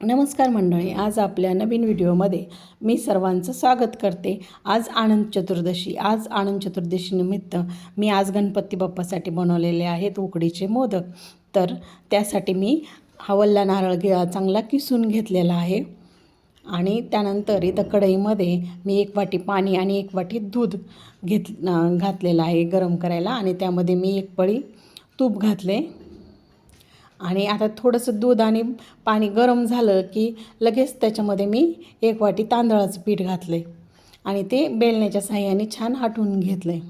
नमस्कार मंडळी आज आपल्या नवीन व्हिडिओमध्ये मी सर्वांचं स्वागत करते. आज आनंद चतुर्दशी. आज आनंद चतुर्दशीनिमित्त मी आज गणपती बाप्पासाठी बनवलेले आहेत उकडीचे मोदक. तर त्यासाठी मी हवलला नारळ घे चांगला किसून घेतलेला आहे. आणि त्यानंतर इथं कढईमध्ये मी एक वाटी पाणी आणि एक वाटी दूध घेत घातलेलं आहे गरम करायला. आणि त्यामध्ये मी एक पळी तूप घातले. आणि आता थोडंसं दूध आणि पाणी गरम झालं की लगेच त्याच्यामध्ये मी एक वाटी तांदळाचं पीठ घातले आणि ते बेलण्याच्या साह्याने छान हाटून आहे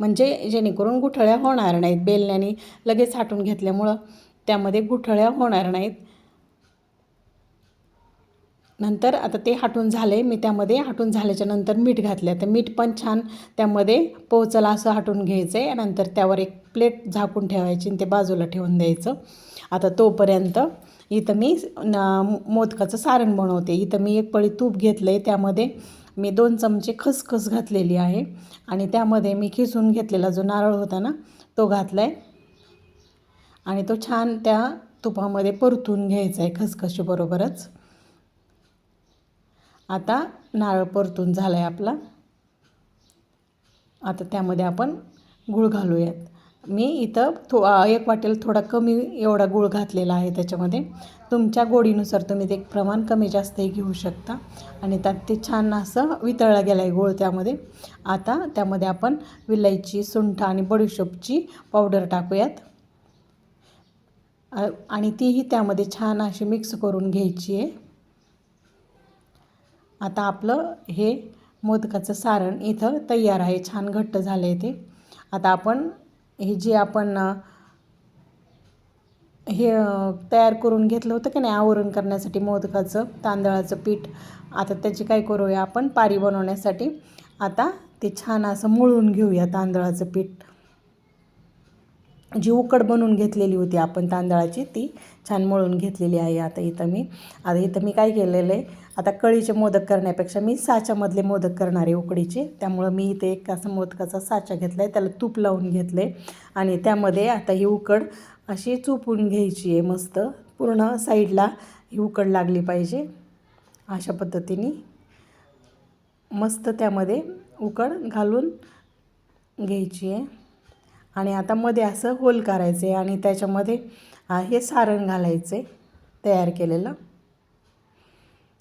म्हणजे जेणेकरून गुठळ्या होणार नाहीत. बेलण्याने लगेच हाटून घेतल्यामुळं त्यामध्ये गुठळ्या होणार नाहीत. नंतर आता ते हाटून झाले मी त्यामध्ये हाटून झाल्याच्यानंतर मीठ घातलं तर मीठ पण छान त्यामध्ये पोचला असं हाटून घ्यायचं आहे नंतर त्यावर एक प्लेट झाकून ठेवायची आणि ते बाजूला ठेवून द्यायचं. आता तोपर्यंत इथं मी न मोदकाचं सारण बनवते. इथं मी एक पळी तूप घेतलं आहे त्यामध्ये मी दोन चमचे खसखस घातलेली आहे. आणि त्यामध्ये मी खिसून घेतलेला जो नारळ होता ना तो घातला आहे आणि तो छान त्या तुपामध्ये परतून घ्यायचा आहे खसखशीबरोबरच आता नारळ परतून झाला आहे आपला. आता त्यामध्ये आपण गूळ घालूयात. मी इथं थो एक वाटेल थोडा कमी एवढा गूळ घातलेला आहे त्याच्यामध्ये. तुमच्या गोडीनुसार तुम्ही ते प्रमाण कमी जास्तही घेऊ शकता. आणि त्यात ते छान असं वितळला गेला आहे गूळ त्यामध्ये. आता त्यामध्ये आपण विलायची सुंठ आणि बडीशोपची पावडर टाकूयात. आणि तीही त्यामध्ये छान अशी मिक्स करून घ्यायची आहे. आता आपलं हे मोदकाचं सारण इथं तयार आहे. छान घट्ट झालं आहे ते. आता आपण हे जे आपण हे तयार करून घेतलं होतं की नाही आवरण करण्यासाठी मोदकाचं तांदळाचं पीठ आता त्याची काय करूया आपण पारी बनवण्यासाठी. आता ते छान असं मळून घेऊया तांदळाचं पीठ. जी उकड बनवून घेतलेली होती आपण तांदळाची ती छान मळून घेतलेली आहे. आता इथं मी आता इथं मी काय केलेलं आहे? आता कळीचे मोदक करण्यापेक्षा मी साच्यामधले मोदक करणार आहे उकडीचे. त्यामुळं मी इथे एक असं मोदकाचा साचा घेतला आहे त्याला तूप लावून घेतलं आहे आणि त्यामध्ये आता ही उकड अशी चुपून घ्यायची आहे मस्त. पूर्ण साईडला ही उकड लागली पाहिजे. अशा पद्धतीने मस्त त्यामध्ये उकड घालून घ्यायची आहे. आणि आता मध्ये असं होल करायचं आहे आणि त्याच्यामध्ये हे सारण घालायचं आहे तयार केलेलं.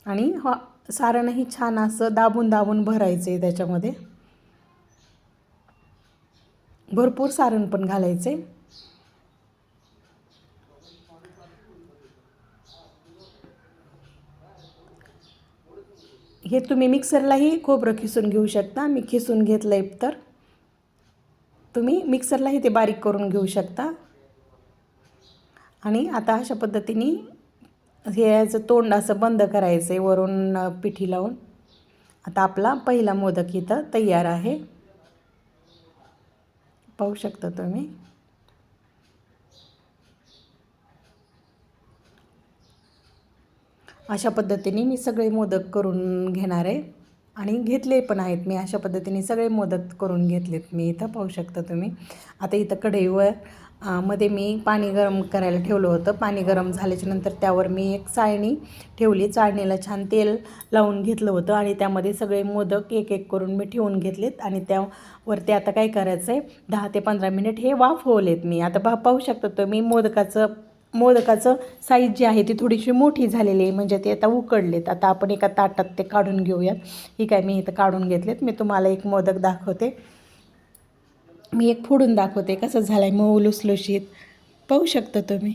आणि हा सारणही छान असं दाबून दाबून भरायचं आहे त्याच्यामध्ये. भरपूर सारण पण घालायचे हे तुम्ही मिक्सरलाही खोबरं खिसून घेऊ शकता. मी खिसून घेतलं आहे तर. तुम्ही मिक्सरलाही ते बारीक करून घेऊ शकता. आणि आता अशा पद्धतीने हे याचं तोंड असं बंद करायचं आहे वरून पिठी लावून. आता आपला पहिला मोदक इथं तयार आहे. पाहू शकता तुम्ही. अशा पद्धतीने मी सगळे मोदक करून घेणार आहे. आणि घेतले पण आहेत. मी अशा पद्धतीने सगळे मोदक करून घेतलेत. मी इथं पाहू शकता तुम्ही. आता इथं कढईवर मध्ये मी पाणी गरम करायला ठेवलं होतं. पाणी गरम झाल्याच्यानंतर त्यावर मी एक चाळणी ठेवली. चाळणीला छान तेल लावून घेतलं होतं आणि त्यामध्ये सगळे मोदक एक एक करून मी ठेवून घेतलेत. आणि त्यावरती आता काय करायचं आहे दहा ते पंधरा मिनिट हे वाफ होवलेत मी. आता पा पाहू शकता तुम्ही मोदकाचं मोदकाचं साईज जी आहे ती थोडीशी मोठी झालेली आहे. म्हणजे ते आता उकडलेत. आता आपण एका ताटात ते काढून घेऊयात. ही काय मी इथं काढून घेतलेत. मी तुम्हाला एक मोदक दाखवते. मी एक फोडून दाखवते. कसं झालं आहे मऊ लुसलुशीत. पाहू शकता तुम्ही.